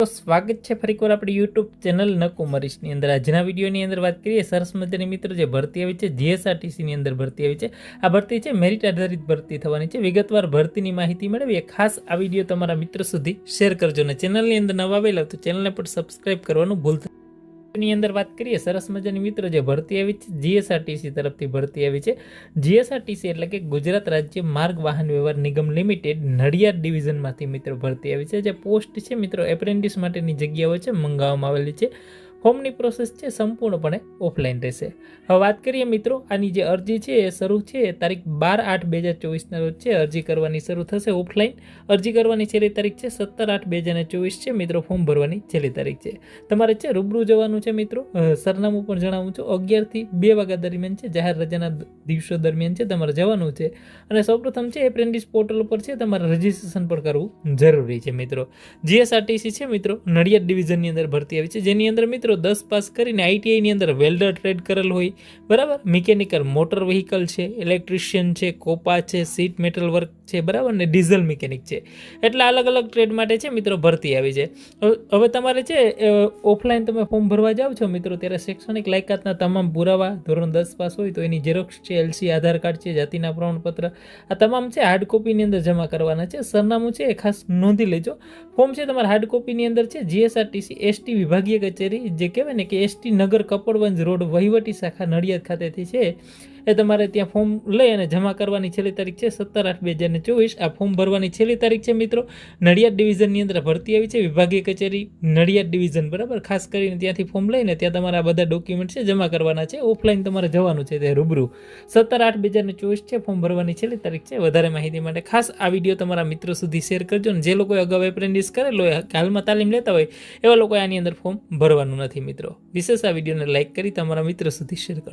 તો સ્વાગત છે ફરીકવાર આપણી યુટ્યુબ ચેનલ નકુમરીશની અંદર. આજના વિડીયોની અંદર વાત કરીએ સરસ મજાની મિત્રો જે ભરતી આવી છે જીએસઆરટીસીની અંદર ભરતી આવી છે. આ ભરતી છે મેરિટ આધારિત ભરતી થવાની છે. વિગતવાર ભરતીની માહિતી મેળવીએ. ખાસ આ વીડિયો તમારા મિત્રો સુધી શેર કરજો અને ચેનલની અંદર નવા આવેલા તો ચેનલને પણ સબસ્ક્રાઇબ કરવાનું ભૂલતા ની અંદર વાત કરીએ, સરસ મજાની મિત્રો જે ભરતી આવી છે, જીએસઆરટીસી તરફથી ભરતી આવી છે. જીએસઆરટીસી એટલે કે ગુજરાત રાજ્ય માર્ગ વાહન વ્યવહાર નિગમ લિમિટેડ નડિયાદ ડિવિઝનમાંથી મિત્રો ભરતી આવી છે. જે પોસ્ટ છે મિત્રો, એપ્રેન્ટિસ માટેની જગ્યાઓ છે, મંગાવવામાં આવેલી છે. ફોર્મની પ્રોસેસ છે સંપૂર્ણપણે ઓફલાઈન રહેશે. હવે વાત કરીએ મિત્રો, આની જે અરજી છે એ શરૂ છે તારીખ બાર આઠ બે હજાર ચોવીસના રોજ છે. અરજી કરવાની શરૂ થશે ઓફલાઈન અરજી કરવાની છેલ્લી તારીખ છે સત્તર આઠ બે હજાર ચોવીસ છે. મિત્રો ફોર્મ ભરવાની છેલ્લી તારીખ છે. તમારે છે રૂબરૂ જવાનું છે મિત્રો. સરનામું પણ જણાવું છું. અગિયારથી બે વાગ્યા દરમિયાન છે. જાહેર રજાના દિવસો દરમિયાન છે તમારે જવાનું છે. અને સૌપ્રથમ છે એપ્રેન્ટિસ પોર્ટલ ઉપર છે તમારે રજીસ્ટ્રેશન પણ કરવું જરૂરી છે મિત્રો. જીએસઆરટીસી છે મિત્રો. નડિયાદ ડિવિઝનની અંદર ભરતી આવી છે. જેની અંદર મિત્રો દસ પાસ કરીને આઈટીઆઈની અંદર વેલ્ડર ટ્રેડ કરેલ હોય, બરાબર? મિકેનિકલ મોટર વ્હીકલ છે, ઇલેક્ટ્રિશિયન છે, કોપા છે સીટ મેટલ વર્ક છે, બરાબર? ને ડીઝલ મિકેનિક છે. એટલે અલગ અલગ ટ્રેડ માટે છે મિત્રો ભરતી આવી હવે- હવે તમારે છે ઓફલાઈન તમે ફોર્મ ભરવા જાઓ છો મિત્રો, ત્યારે શૈક્ષણિક લાયકાતના તમામ પુરાવા, ધોરણ દસ પાસ હોય તો એની ઝેરોક્ષ છે, એલસી, આધાર કાર્ડ છે, જાતિના પ્રમાણપત્ર, આ તમામ છે હાર્ડ કોપીની અંદર જમા કરવાના છે. સરનામું છે એ ખાસ નોંધી લેજો. ફોર્મ છે તમારા હાર્ડ કોપીની અંદર છે, જીએસઆરટીસી, એસટી વિભાગીય કચેરી જે કહેવાય ને કે એસટી નગર કપડવંજ રોડ વહીવટી શાખા નડિયાદ ખાતેથી છે. એ તમારે ત્યાં ફોર્મ લઈ અને જમા કરવાની છેલ્લી તારીખ છે સત્તર આઠ બે હજાર ને ચોવીસ. આ ફોર્મ ભરવાની છેલ્લી તારીખ છે મિત્રો. નડિયાદ ડિવિઝનની અંદર ભરતી આવી છે. વિભાગીય કચેરી નડિયાદ ડિવિઝન, બરાબર? ખાસ કરીને ત્યાંથી ફોર્મ લઈને ત્યાં તમારા બધા ડોક્યુમેન્ટ છે જમા કરવાના છે. ઓફલાઈન તમારે જવાનું છે તે રૂબરૂ. સત્તર આઠ બે હજાર ને ચોવીસ છે ફોર્મ ભરવાની છેલ્લી તારીખ છે. વધારે માહિતી માટે ખાસ આ વીડિયો તમારા મિત્રો સુધી શેર કરજો ને જે લોકોએ અગાઉ એપ્રેન્ટિસ કરેલો હોય, હાલમાં તાલીમ લેતા હોય, એવા લોકોએ આની અંદર ફોર્મ ભરવાનું નથી મિત્રો. વિશેષ આ વિડીયોને લાઇક કરી તમારા મિત્રો સુધી શેર કરો.